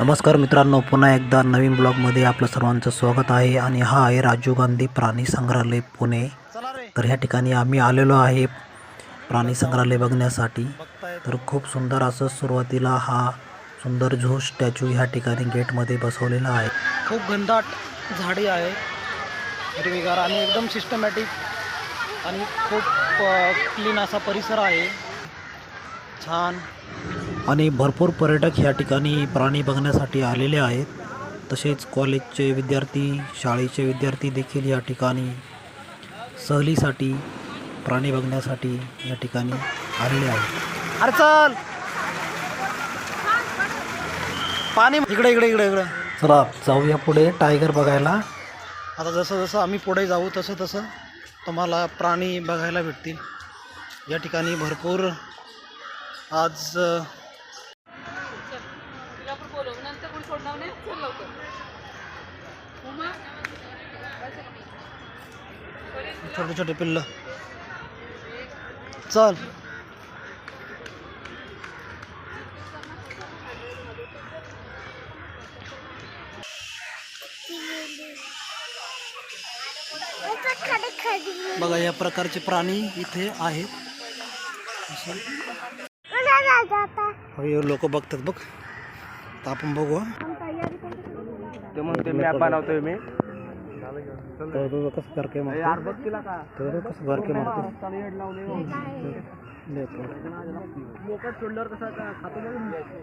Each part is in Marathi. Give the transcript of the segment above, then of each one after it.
नमस्कार मित्रांनो पुन्हा एकदा नवीन ब्लॉगमध्ये आपलं सर्वांचं स्वागत आहे आणि हा आहे राजीव गांधी प्राणी संग्रहालय पुणे. तर ह्या ठिकाणी आम्ही आलेलो आहे प्राणी संग्रहालय बघण्यासाठी. तर खूप सुंदर असं सुरुवातीला हा सुंदर झू स्टॅच्यू ह्या ठिकाणी गेटमध्ये बसवलेला आहे. खूप घनदाट झाडे आहे. हिरवीगार आणि एकदम सिस्टमॅटिक आणि खूप क्लीन असा परिसर आहे. छान. आणि भरपूर पर्यटक ह्या ठिकाणी प्राणी बघण्यासाठी आलेले आहेत. तसेच कॉलेजचे विद्यार्थी शाळेचे विद्यार्थी देखील या ठिकाणी सहलीसाठी प्राणी बघण्यासाठी या ठिकाणी आलेले आहेत. अरे चल! पाणी इकडे इकडे इकडे इकडे. चला जाऊया पुढे. टायगर बघायला. आता जसं जसं आम्ही पुढे जाऊ तसं तसं तुम्हाला प्राणी बघायला भेटतील. या ठिकाणी भरपूर आज छोटे छोटे पिल्ल. चल. बघा या प्रकारचे प्राणी इथे आहेत. हो, लोक बघतात बघ. तर आपण बघू ते म्हणते मॅप बनवतोय मी. तर तो कसं करके मारतो तर तो कसं करके मारतो.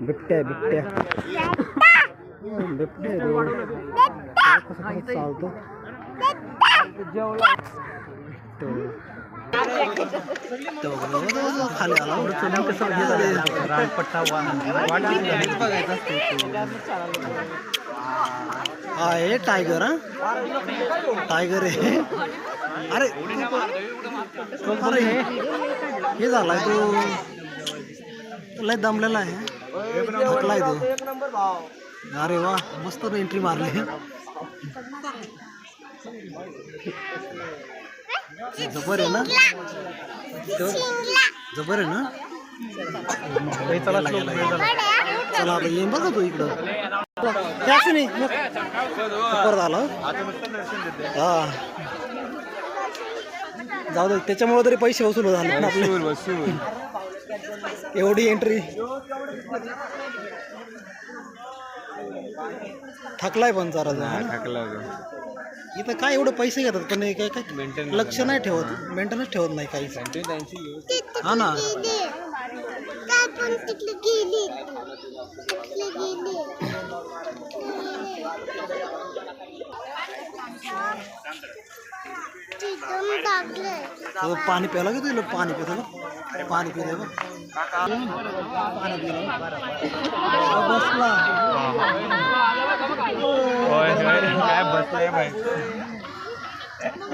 बिबट्या बिबट्या. तो. तो कसं चालतो? तो. तो खाली आला. चढून कसं हे झालं. रानपट्टा हा हे टायगर हा? टायगर आहे. अरे अरे हे झालाय तो. लय दमलेला आहे. थकलाय तो. अरे वा मस्त एंट्री मारली. जबर आहे ना? जबर आहे ना? चला आता येईन बघा तू इकडं त्याच नाही मग परत आला हा जाऊ दे त्याच्यामुळे तरी पैसे वसूल झाले ना आपले एवढी एंट्री थकलाय पण जरा. इथं काय एवढे पैसे घेतात पण काय काय? लक्ष नाही ठेवत. मेंटेनच ठेवत नाही काहीच. हा ना. तो पाणी प्यायला की तुला? पाणी पितो पाणी बघ. पाणी पिलं बसला. काय बसलाय बाई?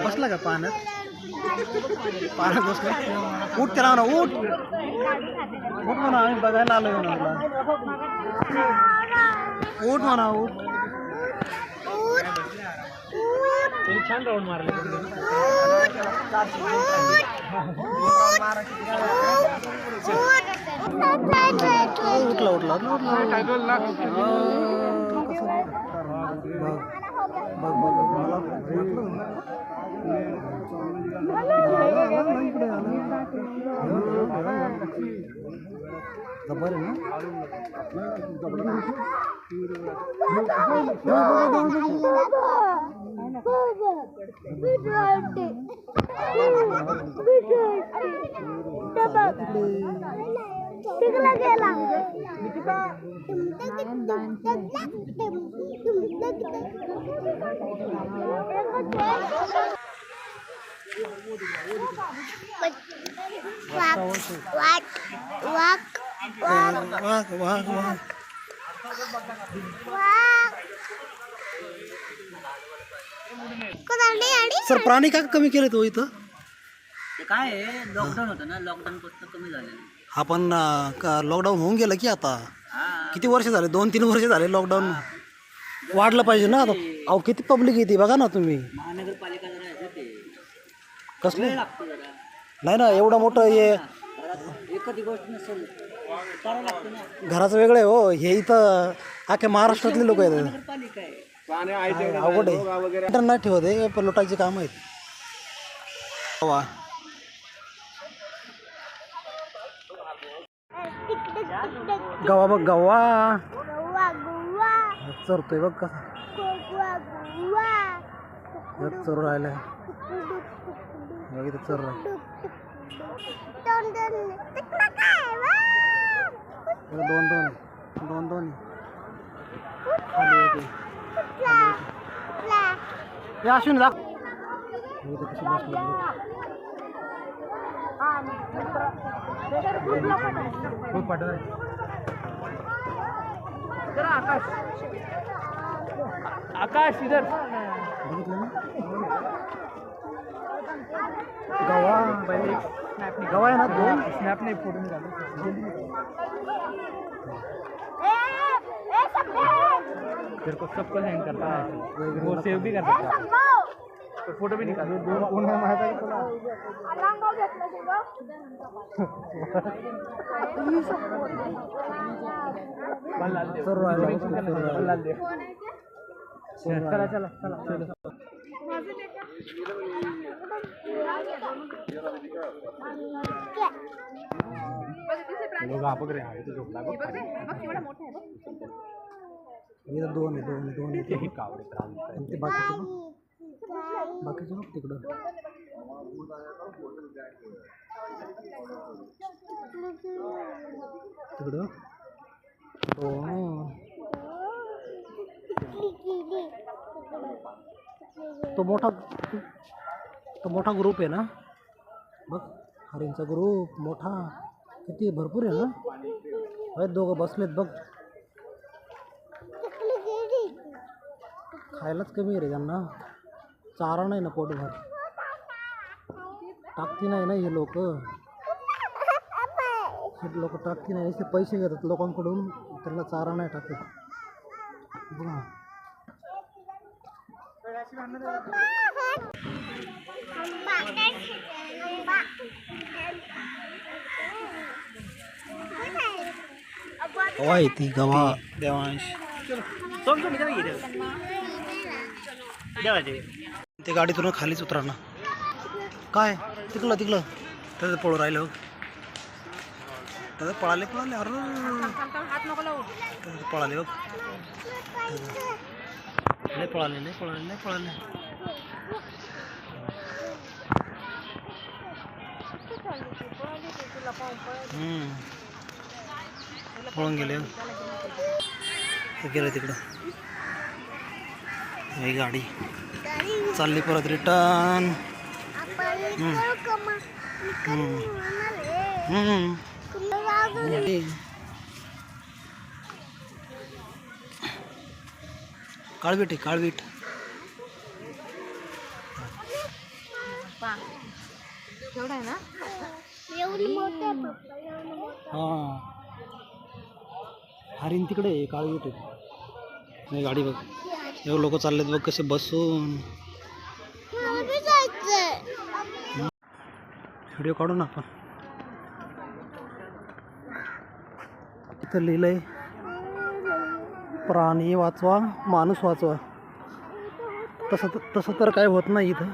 बसला का पाण्यात? पाण्यात बसला उठ त्याला म्हणा उठ उठ म्हणा आम्ही बघायला आलोय म्हणा उठ म्हणा उठ छान राऊंड मारले उठला उठला उठला बघ बघ बघ मला जबर आहे वाघ वाघ वाघ सर प्राणी का कमी केले तो इथं? ते काय आहे लॉकडाऊन होतं ना लॉकडाऊन पासून कमी झालेलं आपण लॉकडाऊन होऊन गेलं की आता? हा किती वर्ष झाले? दोन तीन वर्ष झाले लॉकडाऊन वाढलं पाहिजे ना आता. अहो किती पब्लिक येते बघा ना तुम्ही. महानगरपालिका जरा आहे ते कसले? लागतो जरा. नाही ना एवढं मोठं हे एकच गोष्ट नसेल घराचं वेगळं आहे हो. हे इथं अख्ख्या महाराष्ट्रातले लोक आहेत. आहे अवघड आहे. इंटर नाही ठेवत आहे पण लुटायची काम आहेत. वा. गवा बघ गवा. चरतोय बघ कसा. चरू राहिलाय. बघ इथं चर दोन दोन. दोन दोन. खाली एक आहे. हे अश्विन जा इथं कशी बसली बघ. खूप पाठवलं आहे. आकाश इधर. बघितलं ना? गवा गवा आहे ना दोन स्नॅप नाही फोटो निकालो तेरे को सबको सेंड करता है. वो सेव भी कर सकता है. तो फोटो भी निकालो. दोन कोण आहे आहे. चला। चला चला। हैं झोपला इथं दोन आहे दोन दोन आहे हे कावडे त्रास आणि ते बाकीचे बघ. बाकीचे बघ तिकडं. तिकडं दोन तो मोठा तो मोठा ग्रुप आहे ना? बघ हरींचा ग्रुप मोठा. किती भरपूर आहे ना? आहेत दोघं बसलेत बघ. खायलाच कमी आहे रे त्यांना चारा नाही ना पोटभर. टाकती नाही ना हे लोक. हे लोक टाकती नाही. नुसते पैसे घेतात लोकांकडून. त्यांना चारा नाही टाकत. बघा गवा आहे ती गवा देवांश. ते. गाडीतून खालीच उतरा ना. काय? तिकलं तिकलं त्याचं पळू राहिलं हो. त्याचं पळाले पळाले अरे. त्याचं पळाले बघ नाही पळाले नाही पळाले नाही पळाले हम्म. पळून गेले. हो. ते गेलं तिकडं. ही गाडी. चालली परत रिटर्न काळवीट आहे काळवीट. एवढा आहे ना? हा. हरिण तिकडे आहे काळवीट आहे. ही गाडी बघ. एवढं लोक चाललेत बघ कसे बसून. व्हिडिओ काढू ना आपण. इथं लिहिलंय प्राणी वाचवा माणूस वाचवा. तसं तसं तर काय होत नाही इथं.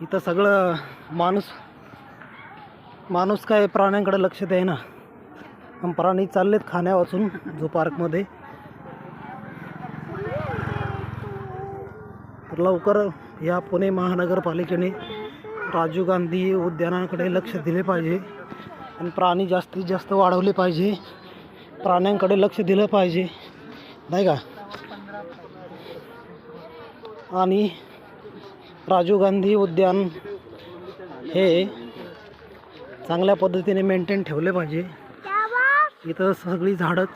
इथं सगळं माणूस माणूस काय प्राण्यांकडे लक्ष द्याय ना पण प्राणी चाललेत खाण्या वाचून जो पार्कमध्ये. तर लवकर या पुणे महानगरपालिकेने राजीव गांधी उद्यानाकडे लक्ष दिले पाहिजे. आणि प्राणी जास्तीत जास्त वाढवले पाहिजे. प्राण्यांकडे लक्ष दिलं पाहिजे. नाही का? आणि राजीव गांधी उद्यान हे चांगल्या पद्धतीने मेंटेन ठेवले पाहिजे. इथं सगळी झाडंच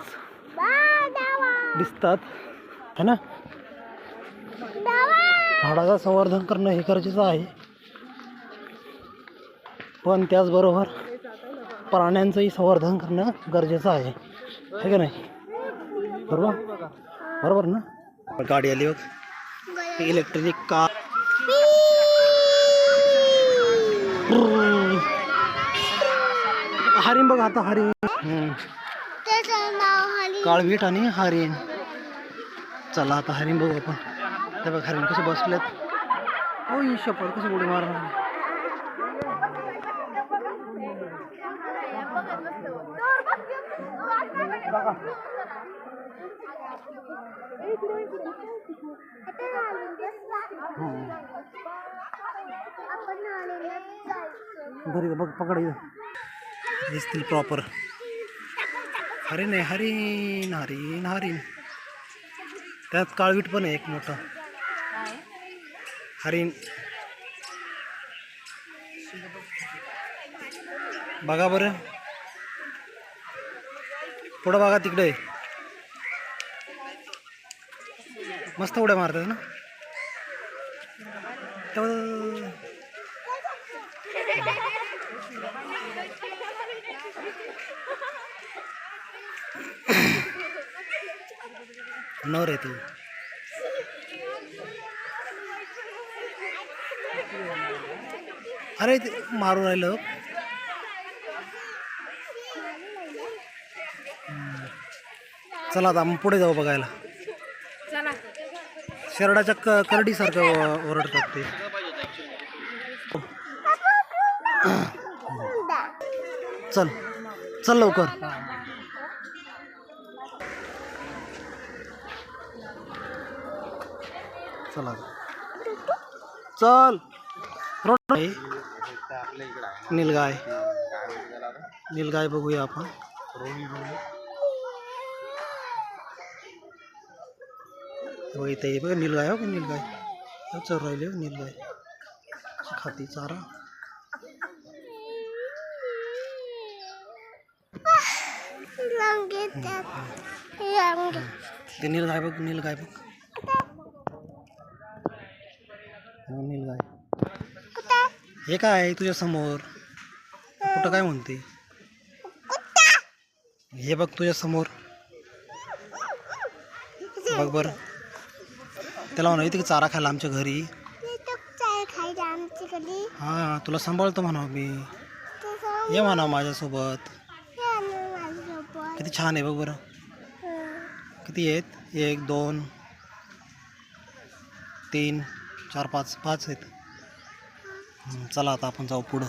दिसतात. है ना? झाडाचं संवर्धन करणं हे गरजेचं आहे. पण त्याचबरोबर प्राण्यांचंही संवर्धन करणं गरजेचं आहे. आहे का नाही? बरोबर? बरोबर ना? गाडी आली बघ इलेक्ट्रिक कार। हरिण बघ आता हरिण। काळवीट आणि हरिण। चला आता हरिण बघू आपण। त्या बघ हरिण कसे बसलेत। हो ही शपथ कसं उडी मारणार? घरी पकड. दिसतील प्रॉपर हरिण आहे हरिण हरिण हरिण पण आहे एक मोठा. हरिण बघा बरं. पुढं बघा तिकडे. मस्त उड्या मारतात ना? तेव्हा नवर आहे तू अरे ते मारू राहिलं. चला आता आपण पुढे जाऊ बघायला. शेरडाच्या क करडीसारखं ओरडतात ते. चल चल लवकर. चला. चल. रोड. नीलगाय. नीलगाय बघूया आपण. हो इथे हे बघ नीलगाय हो का नीलगाय हो, चर राहिले हो नीलगाय खाती चारा। ते नीलगाय बघ नीलगाय बघ। हो नीलगाय हे काय आहे तुझ्या समोर? कुठं काय म्हणते? हे बघ तुझ्या समोर। बघ बर। त्याला म्हणा इथे चारा खायला आमच्या घरी. खायला हा तुला सांभाळतो म्हणा मी. ये म्हणा माझ्यासोबत. किती छान आहे बघ बरं. किती आहेत? एक दोन तीन चार पाच पाच आहेत. चला आता आपण जाऊ पुढं.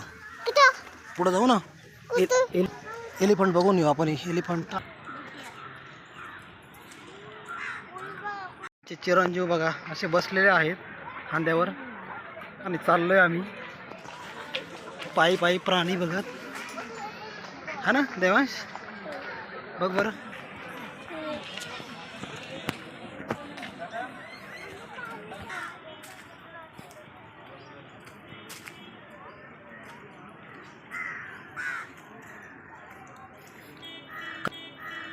पुढं जाऊ ना? एलिफंट बघून येऊ आपण. एलिफंट चे चिरंजीव बघा असे बसलेले आहेत खांद्यावर. आणि चाललो आहे आम्ही. पायी पायी प्राणी बघत. हा ना देवांश? बघ बरं.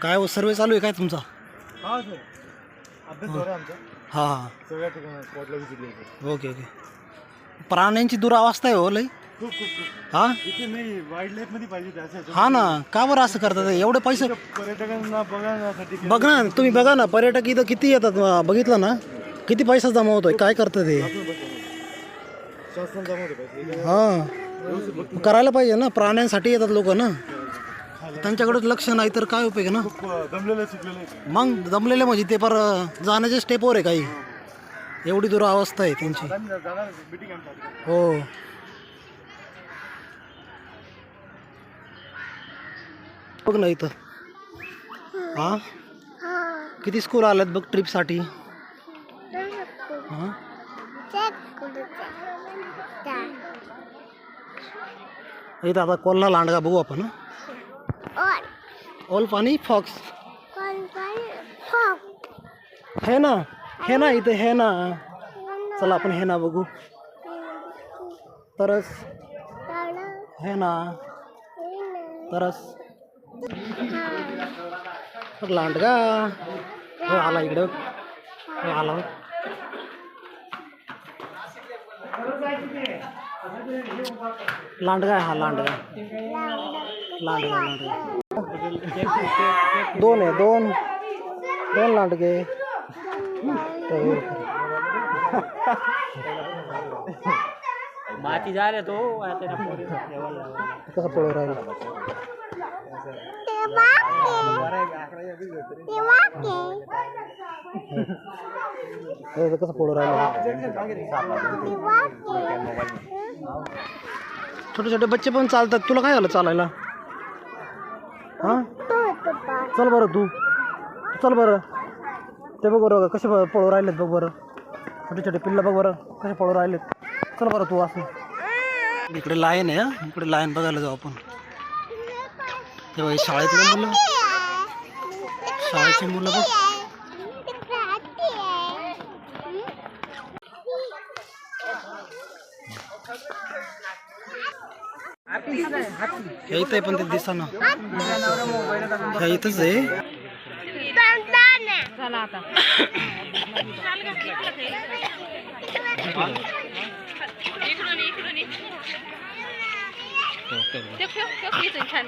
काय हो, सर्वे चालू आहे काय तुमचा? हा सर. हो आमचा हा हा. सगळ्या ठिकाणी स्पॉटला व्हिजिट द्यायचं ओके ओके. प्राण्यांची दुरावस्था आहे हो लई. खूप खूप खूप. हा? इथे नाही वाईल्ड लाईफमध्ये पाहिजे ते हा ना. का बरं असं करतात एवढे पैसे पर्यटकांना बघण्यासाठी बघ ना तुम्ही बघा ना पर्यटक इथं किती येतात अं, बघितलं ना? किती पैसा जमा होतोय? काय करतात हे शासन जमवते पाहिजे हा. करायला पाहिजे ना प्राण्यांसाठी येतात लोक ना? त्यांच्याकडे लक्ष नाही तर काय उपयोग आहे ना? खूप दमलेलं मग जमलेले म्हणजे ते पर जाण्याच्या स्टेपवर आहे काही. एवढी दुरावस्था आहे त्यांची. आम्ही जाणार मिटिंग आमच्या हो. बघ ना इथं. हा? किती स्कूल आल्यात बघ ट्रिपसाठी हां? इथं आता कोल्हा लांडगा बघू आपण हं? ओल्फ आणि फॉक्स हे ना? है ना? इथं है ना? चला आपण हे ना बघू तरच हे ना? तरच बघ लांडगा हो आला इकडं हो आला. लांडगा हा लांडगा लांडगा लांडगा दोन आहे दोन. दोन लांडगे माती झाले तो. कसं पळू राहिला. ते वाके हे कसं पोळू राहिलं. छोटे छोटे बच्चे पण चालतात. तुला काय झालं चालायला? हां? चल बरं तू. चल बरं. ते बघ बरं कसे ब- पळू राहिलेत बघ बरं. छोटे छोटे पिल्लं बघ बरं कसे पळू राहिलेत. चल बरं तू असं. इकडे लाईन आहे इकडे लाईन बघायला जाऊ आपण. तेव्हा शाळेतले मुलं. शाळेची मुलं बघ. हे इथं आहे पण ते दिसना. ह्या इथंच आहे. चला आता. छान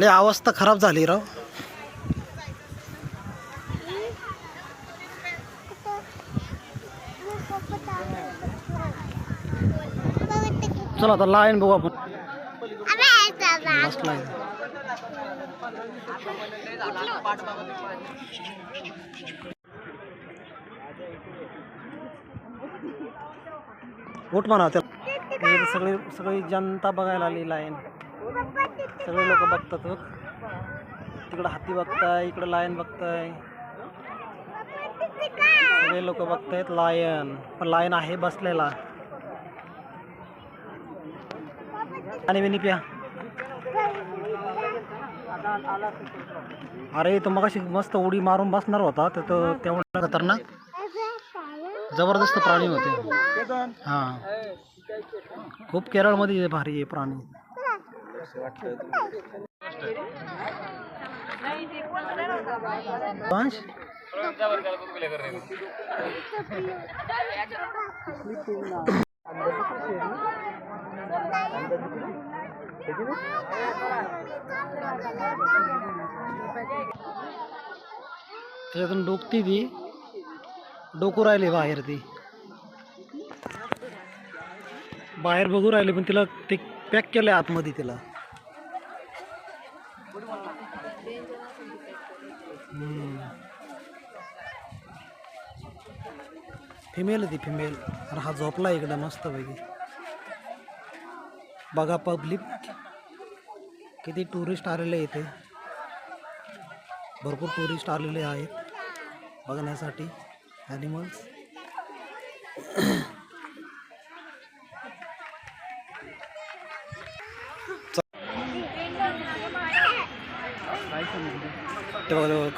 लय अवस्था खराब झाली राव. चला आता लाईन बघू आपण. लास्ट लाईन उठ म्हणा त्याला. आणि सगळी सगळी जनता बघायला आली लाईन. सगळे लोक बघतात बघ. तिकडं हाती बघताय इकडं लायन बघताय. सगळे लोक बघतायत लायन. पण लायन आहे बसलेला. आणि विनी प्या अरे तो मग मस्त उडी मारून बसणार होता तर तो तेवढा खतरनाक. जबरदस्त प्राणी होते. हां. खूप केरळमध्ये भारी आहे प्राणी. वंश? त्याच्यातून डोकती ती. डोकू राहिली बाहेर ती. बाहेर बघू राहिले पण तिला ते पॅक केलंय आतमध्ये तिला. फिमेल आहे ती फिमेल अरे हा झोपला इकडं मस्त पैकी बघा पब्लिक किती टुरिस्ट आलेले इथे. भरपूर टुरिस्ट आलेले आहेत बघण्यासाठी. ॲनिमल्स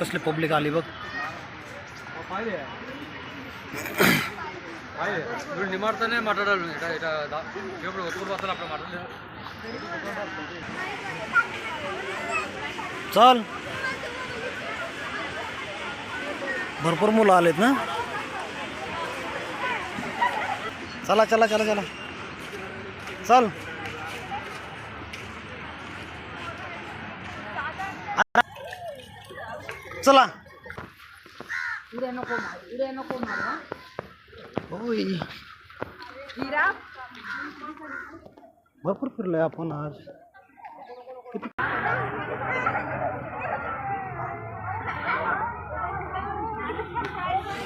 कसली पब्लिक आली बघ. निमारता नाही माटाडाल चल. भरपूर मुलं आलेत ना? चला चला चला चला. चल. चला. भरपूर फिरलोय आपण आज.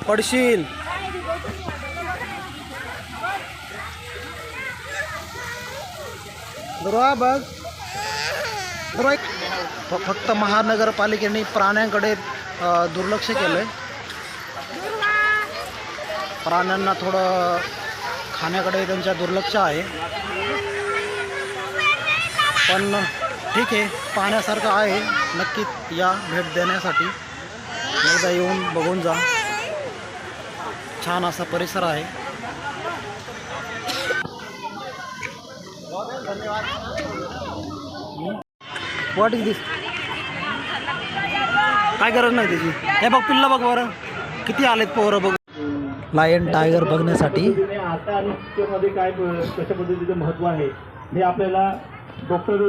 पडशील. बघ. फक्त महानगरपालिकेने प्राण्यांकडे दुर्लक्ष दुर्लक्ष केलंय. प्राण्यांना थोडं खाण्याकडे त्यांच्या दुर्लक्ष आहे. पण ठीक आहे पाहण्यासारखं आहे. नक्कीच या भेट देण्यासाठी एकदा येऊन बघून जा. छान असा परिसर आहे. व्हॉट इज दिस काय गरज नाही त्याची? हे बघ पिल्ला बघ बरं. किती आलेत पोरं बघ. लायन टायगर बघण्यासाठी. आता आणि मध्ये काय कशा पद्धतीचं महत्त्व आहे हे आपल्याला doctor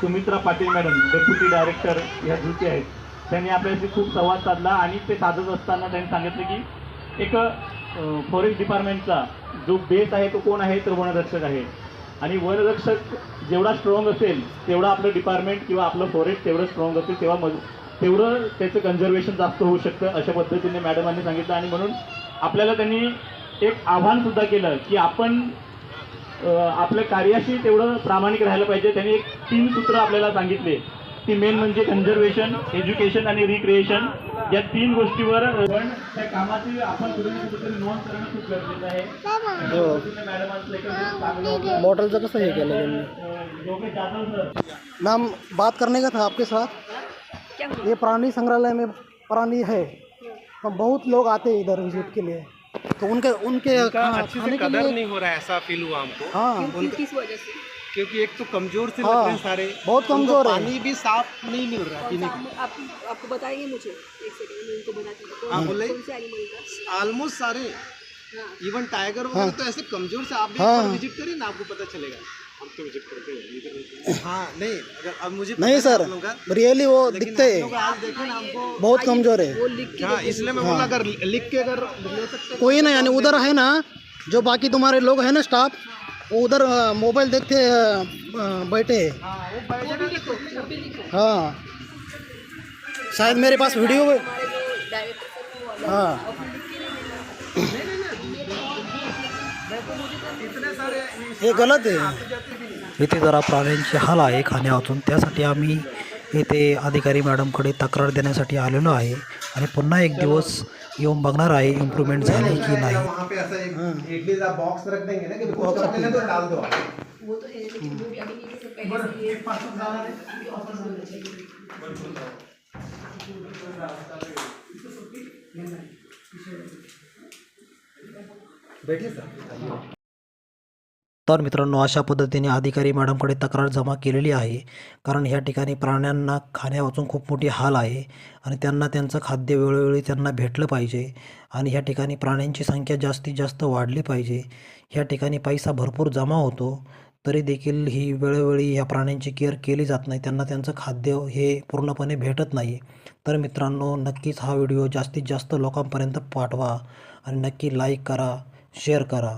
Sumitra Patil madam deputy director या ड्युटी आहेत. त्यांनी आपल्याशी खूप संवाद साधला आणि ते साधत असताना त्यांनी सांगितलं की एक फॉरेस्ट डिपार्टमेंटचा जो बेस आहे तो कोण आहे तर वनरक्षक आहे. आणि वनरक्षक जेवढा स्ट्रॉंग असेल तेवढा आपलं डिपार्टमेंट किंवा आपलं फॉरेस्ट तेवढं स्ट्रॉंग असेल तेव्हा मज तेवढं त्याचं कन्झर्वेशन जास्त होऊ शकतं अशा पद्धतीने मॅडमांनी सांगितलं. आणि म्हणून आपल्याला त्यांनी एक आव्हानसुद्धा केलं की आपण आपल्या कार्याशी तेवढं प्रामाणिक राहायला पाहिजे. त्यांनी एक तीन सूत्र आपल्याला सांगितले. ती मेन म्हणजे कन्झर्वेशन एज्युकेशन आणि रिक्रिएशन या तीन गोष्टीवर पण त्या कामाची आपण कुठे ना कुठेतरी नोंद करणं खूप गरजेचं आहे. हो मॅडमांचं एकंदरीत चांगलं कसं हे केलं त्यांनी? जाधव सर मैम बात करने का था आपके साथ? ये प्राणी संग्रहालय में प्राणी है तो बहुत लोग आते हैं इधर विज़िट के लिए। तो उनके उनके अच्छे खाने से के कदर लिए नहीं हो रहा है ऐसा फील हुआ हमको। हाँ। किस वजह से? क्योंकि एक तो कमज़ोर से हाँ, लग रहे हैं सारे। बहुत कमज़ोर है। पानी भी साफ़ नहीं मिल रहा पीने का आप आपको बताएँगे मुझे? एक सेकंड में उनको बताती हाँ, बोले। ऑलमोस्ट सारे। हाँ। इवन टाइगर वगैरह तो ऐसे कमज़ोर से आप भी हाँ। विज़िट करिए ना आपको पता चलेगा। हम तो विज़िट करते हैं हाँ नहीं अगर अब मुझे नहीं सर रियली वो दिखते हैं। ना बहुत कमज़ोर है। वो लिख के हाँ इसलिए मैं बोला अगर लिख के अगर कोई नहीं यानी उधर है ना जो बाकी तुम्हारे लोग हैं ना स्टाफ उधर अ, मोबाइल देखते अ, बैठे। हैं। हाँ शायद मेरे पास वीडियो है हाँ। हे गलत आहे इथे जरा प्राण्यांचे हाल आहे खाण्यावाचून त्यासाठी आम्ही इथे अधिकारी मॅडमकडे तक्रार देण्यासाठी आलेलो आहे. आणि पुन्हा एक दिवस येऊन बघणार आहे इम्प्रूव्हमेंट झाली की नाही वहाँ पे ऐसा एक इडली का बॉक्स रख देंगे ना कि कुछ करने लगे तो डाल दो। आप। वो तो है। लेकिन वो भी अभी तर मित्रांनो अशा पद्धतीने अधिकारी मॅडमकडे तक्रार जमा केलेली आहे. कारण ह्या ठिकाणी प्राण्यांना खाण्यावाचून खूप मोठी हाल आहे आणि त्यांना त्यांचं खाद्य वेळोवेळी त्यांना भेटलं पाहिजे आणि ह्या ठिकाणी प्राण्यांची संख्या जास्तीत जास्त वाढली पाहिजे. ह्या ठिकाणी पैसा भरपूर जमा होतो तरी देखील ही वेळोवेळी ह्या प्राण्यांची केअर केली जात नाही. त्यांना त्यांचं खाद्य हे पूर्णपणे भेटत नाही. तर मित्रांनो नक्कीच हा व्हिडिओ जास्तीत जास्त लोकांपर्यंत पाठवा आणि नक्की लाईक करा शेअर करा.